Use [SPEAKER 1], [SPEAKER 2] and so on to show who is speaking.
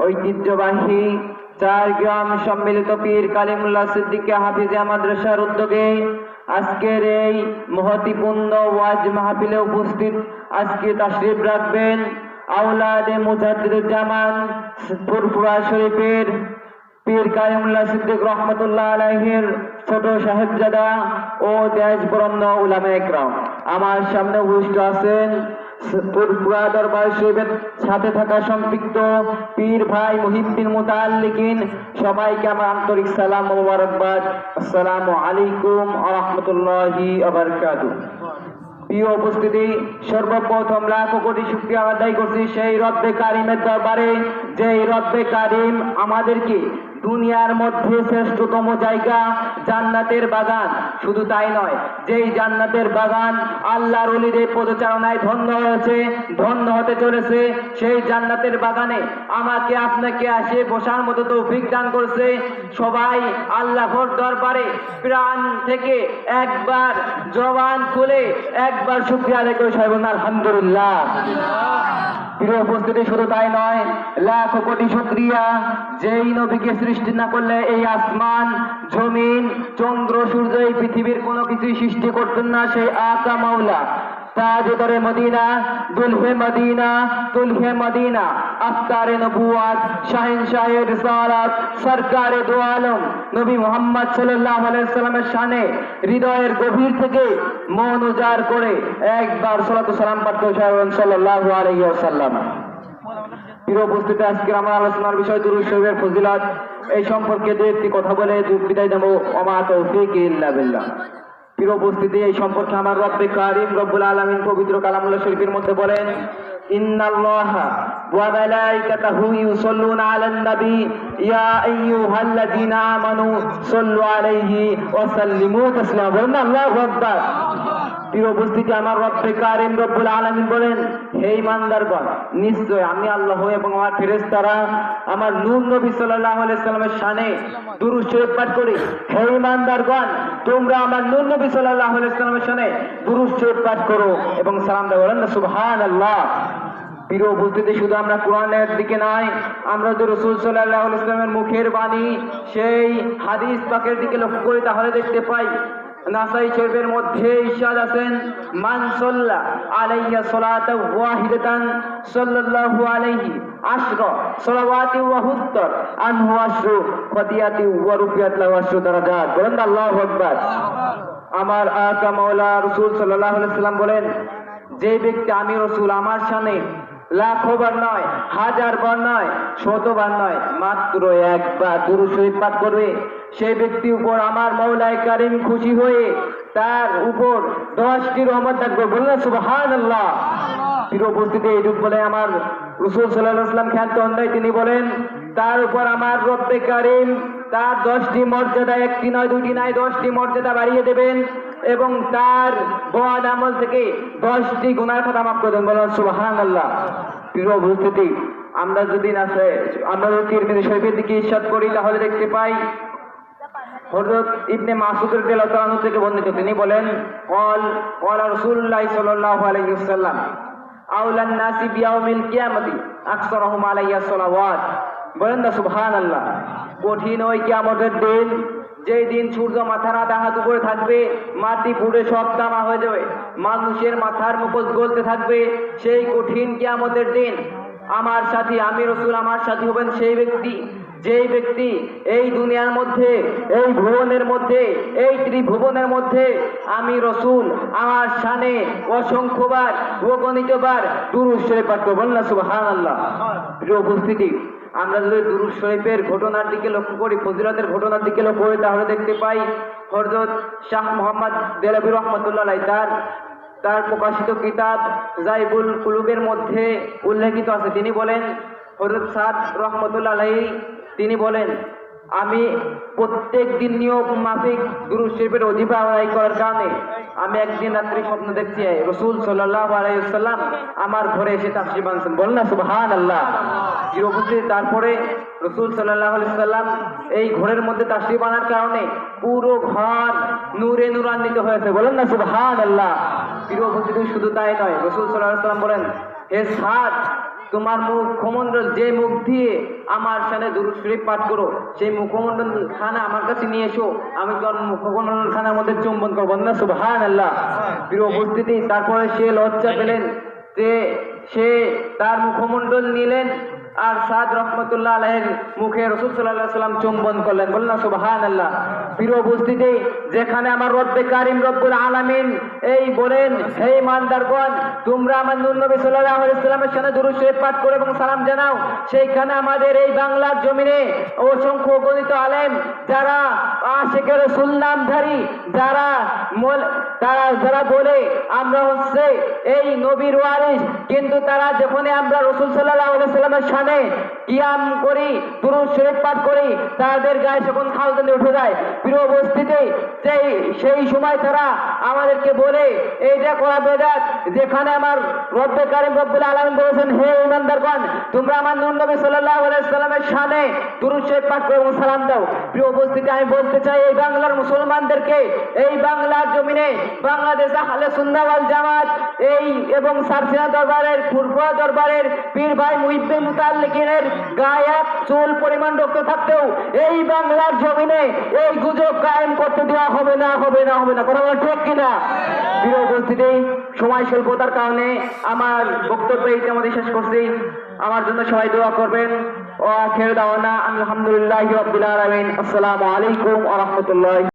[SPEAKER 1] ঐতিহ্যবাহী চার গ্রাম সম্মিলিত পীর সিদ্দিকী মাদ্রাসার উদ্যোগে আজকের এই মহতিপূর্ণ ওয়াজ মাহফিলে উপস্থিত আজকে তাশরিফ রাখবেন আউলাদে ফুরফুরা শরীফের পীর কালিমুল্লাহ সিদ্দিক রহমতুল্লাহ আলাইহির ছোট সাহেবজাদা ও দেশ বরণ্য উলামা আমার সামনে উপস্থিত আছেন সাথে থাকা সম্পৃক্ত পীর ভাই মুহিদ্দিন সবাইকে আমার আন্তরিক সালাম মোবারকবাদ। আসসালামু আলাইকুম আহমতুল্লাহি প্রিয় উপস্থিতি, সর্বপ্রথম লাখ কোটি শুক্রিয়া আদায় করছি সেই রব্বে কারিমের দরবারে। যে রব্বে কারিম আমাদেরকে দুনিয়ার মধ্যে শ্রেষ্ঠতম জায়গা, জান্নাতের বাগান, শুধু তাই নয়, যেই জান্নাতের বাগান আল্লাহর অলিদের পদচারণায় ধন্য হয়েছে, ধন্য হতে চলেছে, সেই জান্নাতের বাগানে আমাকে, আপনাকে আসে, বসার মতো তো দান করছে, সবাই আল্লাহর দরবারে প্রাণ থেকে একবার জবান খুলে একবার শুক্রিয়া আদায় সবাই আলহামদুলিল্লাহ। প্রিয় উপস্থিতি শুধু তাই নয়, লাখ কোটি শুক্রিয়া। যেই নবীকে সৃষ্টি না করলে এই আসমান, জমিন, চন্দ্র, সূর্য এই পৃথিবীর কোনো কিছুই সৃষ্টি করতেন না, সেই আকা মাওলা। তাজদরে মদিনা, দুলহে মদিনা তুলহে মদিনা, আফতারে নবুয়াত শাহিন শাহের রিসালাত, সরকারে দো আলম নবী মোহাম্মদ সাল্লাল্লাহু আলাইহি সাল্লামের শানে হৃদয়ের গভীর থেকে মন উজাড় করে একবার সালাতু সালাম পাঠ করে সাল্লাল্লাহু আলাইহি প্রিয় উপস্থিতি আজকে আমার আলোচনার বিষয় দুরুদ শরীফের ফজিলত। এই সম্পর্কে দু একটি কথা বলে বিদায় দেবো অমা তৌফিক ইল্লা বিল্লাহ। প্রিয় উপস্থিতি এই সম্পর্কে আমার রব্বে কারিম রব্বুল আলমিন পবিত্র কালামুল্লাহ শরীফের মধ্যে বলেন, ইন্নাল্লাহা ওয়া ইয়া আইয়ুহাল্লাযীনা আমানু সাল্লু বলেন, আল্লাহু প্রিয় উপস্থিতি, আমার রব্বে কারিম রব্বুল আলামিন বলেন, হে ইমানদারগণ, নিশ্চয় আমি আল্লাহ এবং আমার ফেরেশতারা আমার নূর নবী সাল্লাল্লাহু আলাইহি সাল্লামের শানে দুরূদ শরীফ পাঠ করি। হে ইমানদারগণ, তোমরা আমার নূর নবী সাল্লাল্লাহু আলাইহি সাল্লামের শানে দুরূদ শরীফ পাঠ করো এবং সালাম দাও। বলেন না, সুবহানাল্লাহ। প্রিয় উপস্থিতি, শুধু আমরা কোরআনের দিকে নয়, আমরা যদি রসুল সাল্লাহ ইসলামের মুখের বাণী, সেই হাদিস পাকের দিকে লক্ষ্য করি তাহলে দেখতে পাই নাসাই শরীফের মধ্যে ইরশাদ আছেন, মান সাল্লা আলাইয়া সালাতা ওয়াহিদাতান সাল্লাল্লাহু আলাইহি আশরা, সালাওয়াতি ওয়া হুত্তর আনহু আশরু ফাদিয়াতি ওয়া রুফিয়াত লাহু আশরু দারাজাত। বলেন আল্লাহু আকবার। আমার আকা মাওলা রাসূল সাল্লাল্লাহু আলাইহি সাল্লাম বলেন, যে ব্যক্তি আমি রসুল আমার সামনে লাখো বার নয়, হাজার বার নয়, শতবার নয়, মাত্র একবার দুরু শরীফ পাঠ করবে সেই ব্যক্তির উপর আমার মৌলায় কারিম খুশি হয়ে তার উপর দশটি রহমত থাকবে। বললেন সুবহান আল্লাহ প্রিয় উপস্থিতি এইটুক বলে আমার রসুল সাল্লাহ আসলাম খ্যাত অন্যায় তিনি বলেন, তার উপর আমার রব্বে কারিম তার দশটি মর্যাদা একটি নয় দুটি নয় দশটি মর্যাদা বাড়িয়ে দেবেন এবং তার বদ আমল থেকে দশটি গুণার কথা মাফ করে দেন। বলেন সুবাহান আল্লাহ প্রিয় উপস্থিতি, আমরা যদি না আমরা যদি শরীফের দিকে ইস্বাদ করি, তাহলে দেখতে পাই হযরত ইবনে মাসুদ রাদিয়াল্লাহু থেকে বর্ণিত। তিনি বলেন কল কল রাসূলুল্লাহ সাল্লাহ আলাইহি ওয়াসাল্লাম আউলান নাসি বিয়াউমিল কিয়ামতি আকসারহুম আলাইয়া সালাওয়াত। বলেন না, সুবহানাল্লাহ, কঠিন ওই কিয়ামতের দিন, যেই দিন সূর্য মাথার আধা হাত উপরে থাকবে, মাটি পুড়ে সব তামা হয়ে যাবে, মানুষের মাথার মুখোশ গলতে থাকবে, সেই কঠিন কিয়ামতের দিন, আমার সাথী আমি রসুল আমার সাথী হবেন সেই ব্যক্তি। যেই ব্যক্তি এই দুনিয়ার মধ্যে, এই ভুবনের মধ্যে, এই ত্রিভুবনের মধ্যে, আমি রসুল, আমার শানে অসংখ্যবার, অগণিতবার দুরুদ শরীফ পাঠ করব। না সুবহান আল্লাহ প্রিয় উপস্থিতি, আমরা যদি দুরুদ শরীফের ঘটনার দিকে লক্ষ্য করি, ফজিলতের ঘটনার দিকে লক্ষ্য করি, তাহলে দেখতে পাই হরজত শাহ মোহাম্মদ দেলাবি রহমতুল্লাহ তার তার প্রকাশিত কিতাব জাইবুল কুলুবের মধ্যে উল্লেখিত আছে। তিনি বলেন হরত সাদ রহমতুল্লাহ তিনি বলেন, আমি প্রত্যেক দিন নিয়ম মাফিক গুরু শরীফের অজিফা আদায় করার কারণে আমি একদিন রাত্রি স্বপ্ন দেখছি, রসুল সাল্লাহ আলাইসাল্লাম আমার ঘরে এসে তাফসি বানছেন বল না সুবহান আল্লাহ উপস্থিত তারপরে রসুল সাল্লাহ সাল্লাম এই ঘরের মধ্যে তাফসি বানার কারণে পুরো ঘর নূরে নূরান্বিত হয়েছে। বলেন না সুবহান আল্লাহ প্রিয় শুধু তাই নয়, রসুল সাল্লাহ সাল্লাম বলেন হে সাত তোমার মুখ মুখমণ্ডল যে মুখ দিয়ে আমার সামনে দুরুদ শরীফ পাঠ করো সেই মুখমণ্ডল খানা আমার কাছে নিয়ে এসো। আমি তোমার মুখমন্ডল খানার মধ্যে চুম্বন করব? না সুবহান আল্লাহ প্রিয় উপস্থিতি তারপরে সে লজ্জা পেলেন যে সে তার মুখমণ্ডল নিলেন। আর সাদ রহমতুল্লাহ আলহের মুখে রসুল সাল্লাহ সাল্লাম চুম্বন করলেন। বললেন সুবহান আল্লাহ প্রিয় উপস্থিতি, যেখানে আমার রব্বে কারিম, রব্বুল আলামিন, এই বলেন, হে মানদারগণ তোমরা আমার নবী সাল্লাল্লাহু আলাইহি সাল্লামের সামনে দুরূদ শরীফ পাঠ করো এবং সালাম জানাও। সেইখানে আমাদের এই বাংলার জমিনে অসংখ্য গণিত আলেম যারা আশেকের রাসূল নামধারী, যারা তারা, যারা বলে, আমরা হচ্ছে এই নবীর ওয়ারিস কিন্তু তারা যখন আমরা রসুল সাল্লাল্লাহু আলাইহি সাল্লামের সামনে কিয়াম করি, দুরূদ শরীফ পাঠ করি, তাদের গায়ে যখন খালদানি উঠে যায়, প্রিয় উপস্থিতি সেই সেই সময় তারা আমাদেরকে বলে এইটা করা বেদাত, যেখানে আমার রব্বে কারিম রব্বুল আলামিন বলেছেন, হে ইমানদারগণ তোমরা আমার নবী সাল্লাল্লাহু আলাইহি সাল্লামের শানে দুরূদ শরীফ পাঠ করো এবং সালাম দাও। প্রিয় উপস্থিতি, আমি বলতে চাই, এই বাংলার মুসলমানদেরকে, এই বাংলার জমিনে বাংলাদেশ আহলে সুন্নাহ ওয়াল জামাত, এই এবং সারসিনা দরবারের, ফুরফুরা দরবারের পীর ভাই মুহিব্বে মুতাল্লিকিনের গায়ে চুল পরিমাণ রক্ত থাকতেও এই বাংলার জমিনে এই গুজব কায়েম করতে দেওয়া হবে না হবে না হবে না। কথা ঠিক কিনা? প্রিয় উপস্থিতি সময় স্বল্পতার কারণে আমার বক্তব্য এইটা আমাদের শেষ করছি। আমার জন্য সবাই দোয়া করবেন। ও আখের দাওয়ানা আলহামদুলিল্লাহ রব্বিল আলামিন। আসসালামু আলাইকুম ওয়া রাহমাতুল্লাহ।